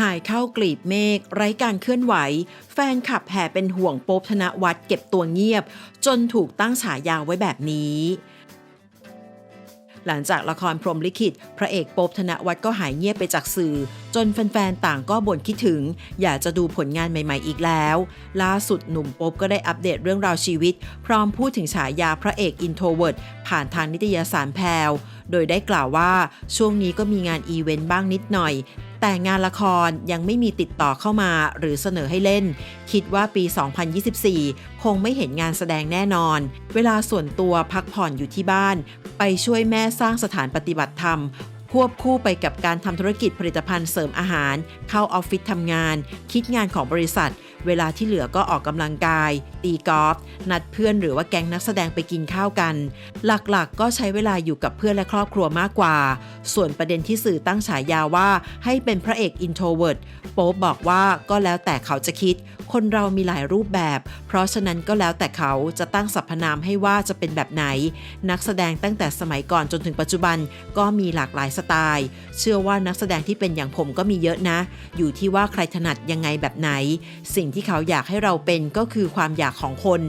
หายเข้ากลีบเมฆไร้การเคลื่อนไหว แฟนขับแห่เป็นห่วงโป๊บธนวัฒน์เก็บตัวเงียบ จนถูกตั้งฉายาไว้แบบนี้ หลังจากละครพรมลิขิต พระเอกโป๊บธนวัฒน์ก็หายเงียบไปจากสื่อ จนแฟนๆ ต่างก็บ่นคิดถึง อยากจะดูผลงานใหม่ๆอีกแล้ว ล่าสุดหนุ่มโป๊บก็ได้อัปเดตเรื่องราวชีวิต พร้อมพูดถึงฉายาพระเอกอินโทรเวิร์ดผ่านทางนิตยสารแพรวโดยได้กล่าวว่าช่วงนี้ก็มีงานอีเวนต์บ้างนิดหน่อย แต่งานละครยังไม่มีติดต่อเข้ามาหรือเสนอให้เล่น คิดว่าปี 2024 คงไม่เห็นงานแสดงแน่นอน เวลาส่วนตัวพักผ่อนอยู่ที่บ้าน ไปช่วยแม่สร้างสถานปฏิบัติธรรมควบคู่ไปกับการทำธุรกิจผลิตภัณฑ์เสริมอาหาร เข้าออฟฟิศทำงาน คิดงานของบริษัท เวลาที่เหลือก็ออกกำลังกาย ตีกอล์ฟนัดเพื่อนหรือว่าแก๊งนักแสดงไปกินข้าวกัน หลักๆก็ใช้เวลาอยู่กับเพื่อนและครอบครัวมากกว่า ส่วนประเด็นที่สื่อตั้งฉายาว่าให้เป็นพระเอกอินโทรเวิร์ดโป๊ปบอกว่าก็แล้วแต่เขาจะคิด คนเรามีหลายรูปแบบ เพราะฉะนั้นก็แล้วแต่เขาจะตั้งสรรพนามให้ว่าจะเป็นแบบไหน นักแสดงตั้งแต่สมัยก่อนจนถึงปัจจุบันก็มีหลากหลายสไตล์ เชื่อว่านักแสดงที่เป็นอย่างผมก็มีเยอะนะ อยู่ที่ว่าใครถนัดยังไงแบบไหน สิ่งงที่เขาอยากให้เราเป็นก็คือความอยากของคน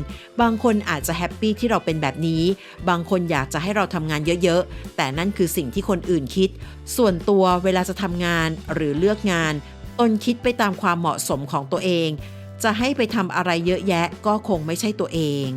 บางคนอาจจะแฮปปี้ที่เราเป็นแบบนี้ บางคนอยากจะให้เราทำงานเยอะๆ แต่นั่นคือสิ่งที่คนอื่นคิด ส่วนตัวเวลาจะทำงานหรือเลือกงานตนคิดไปตามความเหมาะสมของตัวเอง จะให้ไปทำอะไรเยอะแยะก็คงไม่ใช่ตัวเอง